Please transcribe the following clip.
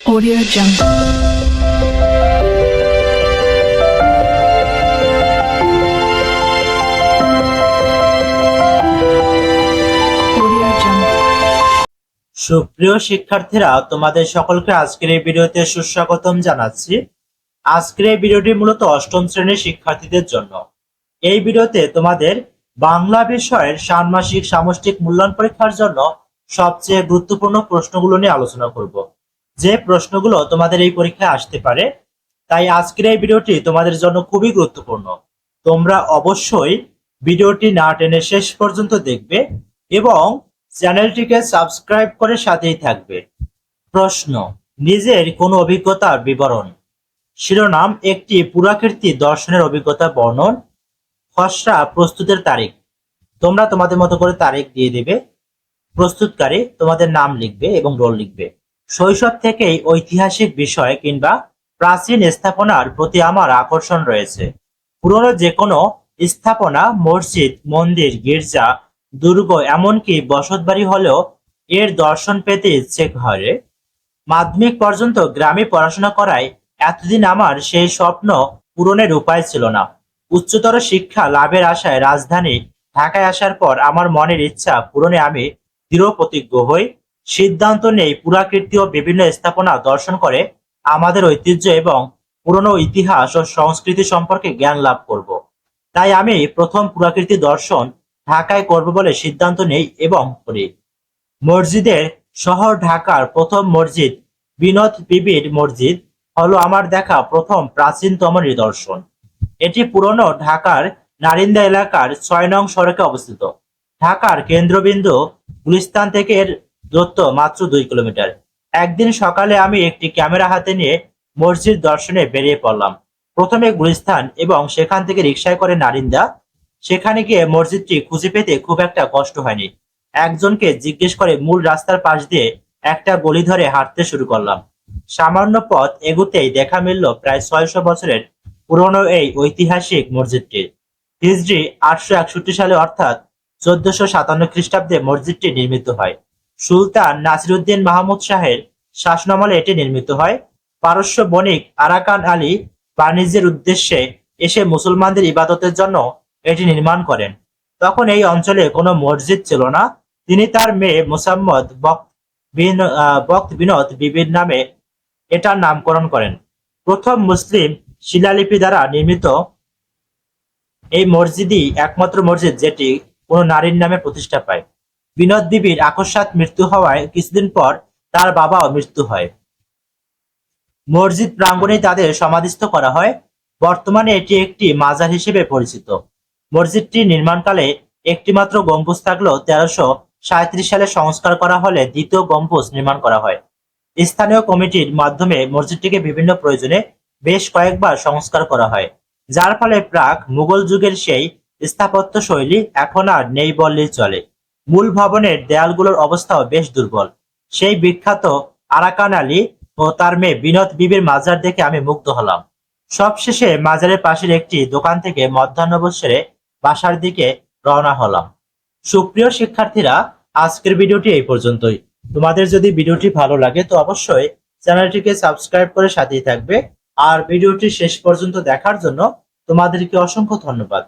Audio Jungle. সুপ্রিয় শিক্ষার্থীরা, তোমাদের সকলকে আজকের এই ভিডিওতে সুস্বাগতম জানাচ্ছি। আজকের এই ভিডিওটি মূলত অষ্টম শ্রেণির শিক্ষার্থীদের জন্য। এই ভিডিওতে তোমাদের বাংলা বিষয়ের ষান্মাসিক সামষ্টিক মূল্যায়ন পরীক্ষার জন্য সবচেয়ে গুরুত্বপূর্ণ প্রশ্নগুলো নিয়ে আলোচনা করব। যে প্রশ্নগুলো তোমাদের এই পরীক্ষায় আসতে পারে, তাই আজকের এই ভিডিওটি তোমাদের জন্য খুবই গুরুত্বপূর্ণ। তোমরা অবশ্যই ভিডিওটি না টেনে শেষ পর্যন্ত দেখবে এবং চ্যানেলটিকে সাবস্ক্রাইব করে সাথেই থাকবে। প্রশ্ন, নিজের কোনো অভিজ্ঞতার বিবরণ। শিরোনাম, একটি পুরাকীর্তি দর্শনের অভিজ্ঞতা বর্ণন। খসড়া, প্রস্তুতের তারিখ। তোমরা তোমাদের মতো করে তারিখ দিয়ে দেবে। প্রস্তুতকারী তোমাদের নাম লিখবে এবং রোল লিখবে। শৈশব থেকেই ঐতিহাসিক বিষয় কিংবা প্রাচীন স্থাপনার প্রতি আমার আকর্ষণ রয়েছে। পুরনো যে কোনো স্থাপনা, মসজিদ, মন্দির, গির্জা, দুর্গ, এমনকি বসতবাড়ি হলেও এর দর্শন পেতে ইচ্ছে করে। মাধ্যমিক পর্যন্ত গ্রামে পড়াশোনা করায় এতদিন আমার সেই স্বপ্ন পূরণের উপায় ছিল না। উচ্চতর শিক্ষা লাভের আশায় রাজধানী ঢাকায় আসার পর আমার মনের ইচ্ছা পূরণে আমি দৃঢ় প্রতিজ্ঞ হই। সিদ্ধান্ত নেই। পুরাকীর্তি ও বিভিন্ন স্থাপনা দর্শন করে আমাদের ঐতিহ্য এবং পুরনো ইতিহাস ও সংস্কৃতি সম্পর্কে জ্ঞান লাভ করব। তাই আমি প্রথম পুরাকীর্তি দর্শন ঢাকায় করব বলে সিদ্ধান্ত নেই এবং করি। মসজিদের শহর ঢাকার প্রথম মসজিদ, বিনোদ বিবির মসজিদ, হলো আমার দেখা প্রথম প্রাচীনতম নিদর্শন। এটি পুরনো ঢাকার নারিন্দা এলাকার ছয় নং সড়কে অবস্থিত। ঢাকার কেন্দ্রবিন্দু গুলিস্তান থেকে এর দূরত্ব মাত্র দুই কিলোমিটার। একদিন সকালে আমি একটি ক্যামেরা হাতে নিয়ে মসজিদ দর্শনে বেরিয়ে পড়লাম। প্রথমে গুলিস্তান এবং সেখান থেকে রিক্সায় করে নারিন্দা। সেখানে গিয়ে মসজিদটি খুঁজে পেতে খুব একটা কষ্ট হয়নি। একজনকে জিজ্ঞেস করে মূল রাস্তার পাশ দিয়ে একটা গলি ধরে হাঁটতে শুরু করলাম। সামান্য পথ এগুতেই দেখা মিলল প্রায় ছয়শো বছরের পুরনো এই ঐতিহাসিক মসজিদটি। হিজরি আটশো একষট্টি সালে অর্থাৎ চোদ্দশো সাতান্ন খ্রিস্টাব্দে মসজিদটি নির্মিত হয়। সুলতান নাসিরুদ্দিন মাহমুদ শাহের শাসনামলে এটি নির্মিত হয়। পারস্য বণিক আরাকান আলী বাণিজ্যের উদ্দেশ্যে এসে মুসলমানদের ইবাদতের জন্য এটি নির্মাণ করেন। তখন এই অঞ্চলে কোনো মসজিদ ছিল না। তিনি তার মেয়ে মুসাম্মদ বক্ত বিনোদ বিবির নামে এটার নামকরণ করেন। প্রথম মুসলিম শিলালিপি দ্বারা নির্মিত এই মসজিদই একমাত্র মসজিদ যেটি কোনো নারীর নামে প্রতিষ্ঠা পায়। বিনোদ দেবীর আকস্মাৎ মৃত্যু হওয়ায় কিছুদিন পর তার বাবাও মৃত্যু হয়। মসজিদ প্রাঙ্গণে তাদের সমাধিস্থ করা হয়। বর্তমানে এটি একটি মাজার হিসেবে পরিচিত। মসজিদটি নির্মাণকালে একটিমাত্র গম্বুজ থাকলেও তেরোশো সাঁত্রিশ সালে সংস্কার করা হলে দ্বিতীয় গম্বুজ নির্মাণ করা হয়। স্থানীয় কমিটির মাধ্যমে মসজিদটিকে বিভিন্ন প্রয়োজনে বেশ কয়েকবার সংস্কার করা হয়। যার ফলে প্রাক মুঘল যুগের সেই স্থাপত্য শৈলী এখন আর নেই বললেই চলে। মূল ভবনের দেয়ালগুলোর অবস্থাও বেশ দুর্বল। সেই বিখ্যাত আরাকান আলী ও তার মেয়ে বিনোদ বিবির মাজার দেখে আমি মুগ্ধ হলাম। সবশেষে মাজারের পাশের একটি দোকান থেকে মধ্যাহ্নভোজ সেরে বাসার দিকে রওনা হলাম। সুপ্রিয় শিক্ষার্থীরা, আজকের ভিডিওটি এই পর্যন্তই। তোমাদের যদি ভিডিওটি ভালো লাগে তো অবশ্যই চ্যানেলটিকে সাবস্ক্রাইব করে সাথেই থাকবে। আর ভিডিওটি শেষ পর্যন্ত দেখার জন্য তোমাদেরকে অসংখ্য ধন্যবাদ।